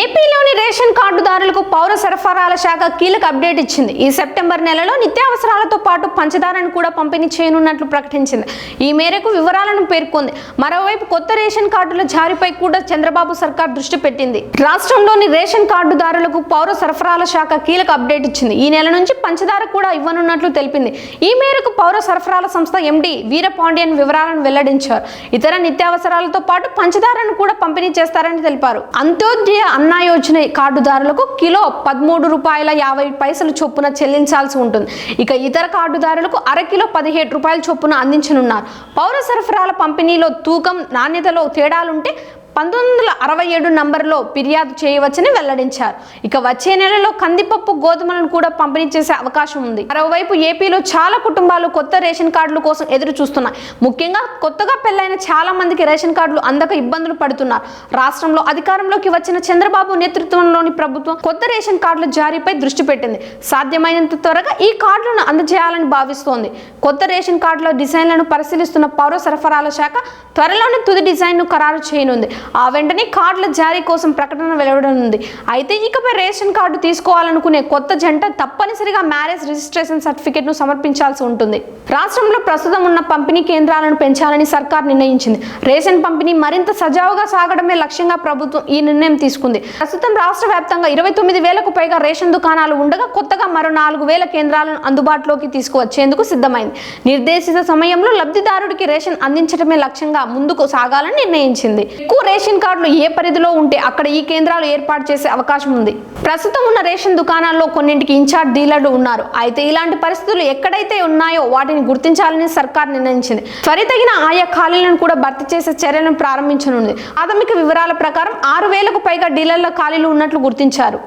ఏపీలోని రేషన్ కార్డుదారులకు పౌర సరఫరాల శాఖ కీలక అప్డేట్ ఇచ్చింది. ఈ సెప్టెంబర్ నెలలో నిత్యావసరాలతో పాటు పంచదారను కూడా పంపిణీ చేయనున్నట్లు ప్రకటించింది. ఈ మేరకు వివరాలను పేర్కొంది. మరోవైపు కొత్త రేషన్ కార్డుల జారీపై కూడా చంద్రబాబు సర్కార్ దృష్టి పెట్టింది. రాష్ట్రంలోని రేషన్ కార్డుదారులకు పౌర సరఫరాల శాఖ కీలక అప్డేట్ ఇచ్చింది. ఈ నెల నుంచి పంచదార కూడా ఇవ్వనున్నట్లు తెలిపింది. ఈ మేరకు పౌర సరఫరాల సంస్థ ఎండి వీరపాండ్యన్ వివరాలను వెల్లడించారు. ఇతర నిత్యావసరాలతో పాటు పంచదారను కూడా పంపిణీ చేస్తారని తెలిపారు. అంత్యోదయ అన్నా యోజన కార్డుదారులకు కిలో పదమూడు రూపాయల యాభై పైసలు చొప్పున చెల్లించాల్సి ఉంటుంది. ఇక ఇతర కార్డుదారులకు అరకిలో పదిహేడు రూపాయల చొప్పున అందించనున్నారు. పౌర సరఫరాల పంపిణీలో తూకం నాణ్యతలో తేడాలుంటే పంతొమ్మిది వందల అరవై ఏడు నంబర్లో ఫిర్యాదు చేయవచ్చని వెల్లడించారు. ఇక వచ్చే నెలలో కందిపప్పు గోధుమలను కూడా పంపిణీ చేసే అవకాశం ఉంది. మరోవైపు ఏపీలో చాలా కుటుంబాలు కొత్త రేషన్ కార్డుల కోసం ఎదురు చూస్తున్నాయి. ముఖ్యంగా కొత్తగా పెళ్ళైన చాలా మందికి రేషన్ కార్డులు అందక ఇబ్బందులు పడుతున్నారు. రాష్ట్రంలో అధికారంలోకి వచ్చిన చంద్రబాబు నేతృత్వంలోని ప్రభుత్వం కొత్త రేషన్ కార్డుల జారీపై దృష్టి పెట్టింది. సాధ్యమైనంత త్వరగా ఈ కార్డులను అందజేయాలని భావిస్తోంది. కొత్త రేషన్ కార్డుల డిజైన్లను పరిశీలిస్తున్న పౌర సరఫరాల శాఖ త్వరలోనే తుది డిజైన్ను ఖరారు చేయనుంది. ఆ వెంటనే కార్డుల జారీ కోసం ప్రకటన వెలువడనుంది అయితే ఇకపై రేషన్ కార్డు తీసుకోవాలనుకునే కొత్త జంట తప్పనిసరిగా మ్యారేజ్ రిజిస్ట్రేషన్ సర్టిఫికేట్ను సమర్పించాల్సి ఉంటుంది. రాష్ట్రంలో ప్రస్తుతం ఉన్న పంపిణీ కేంద్రాలను పెంచాలని సర్కార్ నిర్ణయించింది. రేషన్ పంపిణీ మరింత సజావుగా సాగడమే లక్ష్యంగా ప్రభుత్వం ఈ నిర్ణయం తీసుకుంది. ప్రస్తుతం రాష్ట్ర వ్యాప్తంగా ఇరవై తొమ్మిది వేలకు పైగా రేషన్ దుకాణాలు ఉండగా కొత్తగా మరో నాలుగు వేల కేంద్రాలను అందుబాటులోకి తీసుకువచ్చేందుకు సిద్ధమైంది. నిర్దేశిత సమయంలో లబ్ధిదారుడికి రేషన్ అందించడమే లక్ష్యంగా ముందుకు సాగాలని నిర్ణయించింది. ఎక్కువ రేషన్ కార్డులు ఏ పరిధిలో ఉంటే అక్కడ ఈ కేంద్రాలు ఏర్పాటు చేసే అవకాశం ఉంది. ప్రస్తుతం ఉన్న రేషన్ దుకాణాల్లో కొన్నింటికి ఇన్ఛార్జ్ డీలర్లు ఉన్నారు. అయితే ఇలాంటి పరిస్థితులు ఎక్కడైతే ఉన్నాయో వాటిని గుర్తించాలని సర్కార్ నిర్ణయించింది. త్వరితగిన ఆయా ఖాళీలను కూడా భర్తీ చేసే చర్యలను ప్రారంభించనుంది. ప్రాథమిక వివరాల ప్రకారం ఆరు వేలకు పైగా డీలర్ల ఖాళీలు ఉన్నట్లు గుర్తించారు.